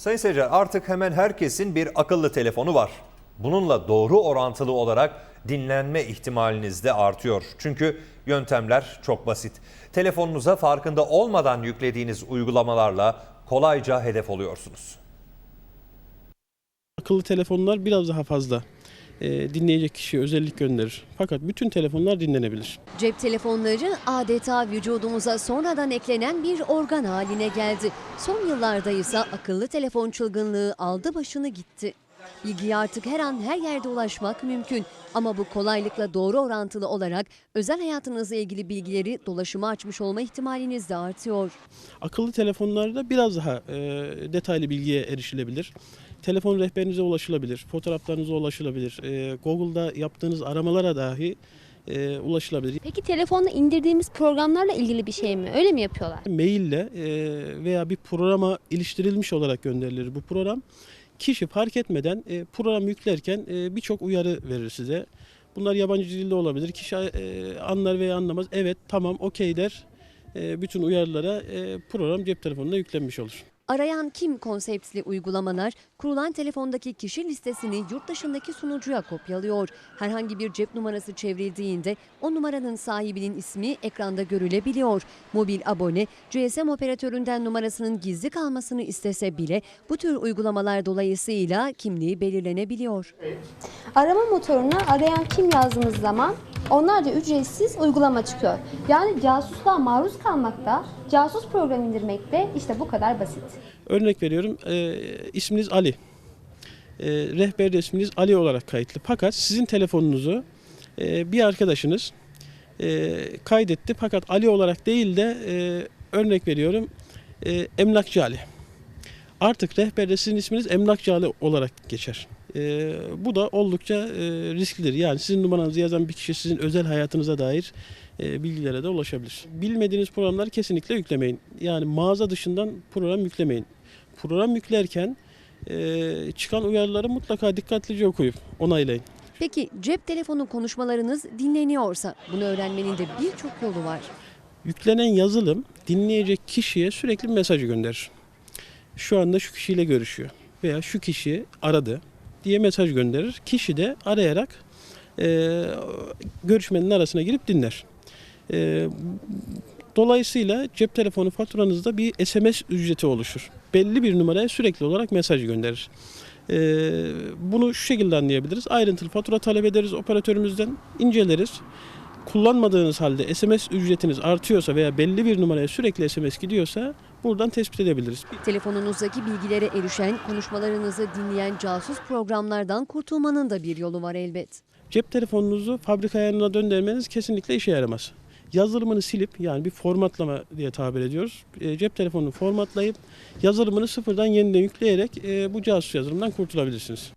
Sayın seyirciler artık hemen herkesin bir akıllı telefonu var. Bununla doğru orantılı olarak dinlenme ihtimaliniz de artıyor. Çünkü yöntemler çok basit. Telefonunuza farkında olmadan yüklediğiniz uygulamalarla kolayca hedef oluyorsunuz. Akıllı telefonlar biraz daha fazla e, dinleyecek kişiye özellik gönderir. Fakat bütün telefonlar dinlenebilir. Cep telefonları adeta vücudumuza sonradan eklenen bir organ haline geldi. Son yıllarda ise akıllı telefon çılgınlığı aldı başını gitti. Bilgiye artık her an her yerde ulaşmak mümkün. Ama bu kolaylıkla doğru orantılı olarak özel hayatınızla ilgili bilgileri dolaşıma açmış olma ihtimaliniz de artıyor. Akıllı telefonlarda biraz daha e, detaylı bilgiye erişilebilir. Telefon rehberinize ulaşılabilir, fotoğraflarınıza ulaşılabilir, e, Google'da yaptığınız aramalara dahi e, ulaşılabilir. Peki telefonla indirdiğimiz programlarla ilgili bir şey mi? Öyle mi yapıyorlar? Maille e, veya bir programa iliştirilmiş olarak gönderilir bu program. Kişi fark etmeden e, program yüklerken e, birçok uyarı verir size. Bunlar yabancı dilde olabilir. Kişi e, anlar veya anlamaz. Evet tamam okey der. E, bütün uyarılara e, program cep telefonuna yüklenmiş olur. Arayan Kim konseptli uygulamalar kurulan telefondaki kişi listesini yurt dışındaki sunucuya kopyalıyor. Herhangi bir cep numarası çevrildiğinde o numaranın sahibinin ismi ekranda görülebiliyor. Mobil abone GSM operatöründen numarasının gizli kalmasını istese bile bu tür uygulamalar dolayısıyla kimliği belirlenebiliyor. Arama motoruna arayan kim yazdığımız zaman onlarca ücretsiz uygulama çıkıyor. Yani casusluğa maruz kalmakta, casus program indirmek de işte bu kadar basit. Örnek veriyorum e, isminiz Ali. E, rehberde isminiz Ali olarak kayıtlı. Fakat sizin telefonunuzu e, bir arkadaşınız e, kaydetti. Fakat Ali olarak değil de e, örnek veriyorum e, Emlakçı Ali. Artık rehberde sizin isminiz Emlakçı Ali olarak geçer. E, bu da oldukça e, risklidir. Yani sizin numaranızı yazan bir kişi sizin özel hayatınıza dair e, bilgilere de ulaşabilir. Bilmediğiniz programları kesinlikle yüklemeyin. Yani mağaza dışından program yüklemeyin. Program yüklerken e, çıkan uyarıları mutlaka dikkatlice okuyup onaylayın. Peki cep telefonu konuşmalarınız dinleniyorsa bunu öğrenmenin de birçok yolu var. Yüklenen yazılım dinleyecek kişiye sürekli bir mesaj gönderir. Şu anda şu kişiyle görüşüyor veya şu kişi aradı diye mesaj gönderir. Kişi de arayarak e, görüşmenin arasına girip dinler. E, dolayısıyla cep telefonu faturanızda bir SMS ücreti oluşur. Belli bir numaraya sürekli olarak mesaj gönderir. E, bunu şu şekilde anlayabiliriz. Ayrıntılı fatura talep ederiz operatörümüzden, inceleriz kullanmadığınız halde SMS ücretiniz artıyorsa veya belli bir numaraya sürekli SMS gidiyorsa buradan tespit edebiliriz. Telefonunuzdaki bilgilere erişen, konuşmalarınızı dinleyen casus programlardan kurtulmanın da bir yolu var elbet. Cep telefonunuzu fabrika ayarına döndürmeniz kesinlikle işe yaramaz. Yazılımını silip yani bir formatlama diye tabir ediyoruz. E, cep telefonunu formatlayıp yazılımını sıfırdan yeniden yükleyerek e, bu casus yazılımdan kurtulabilirsiniz.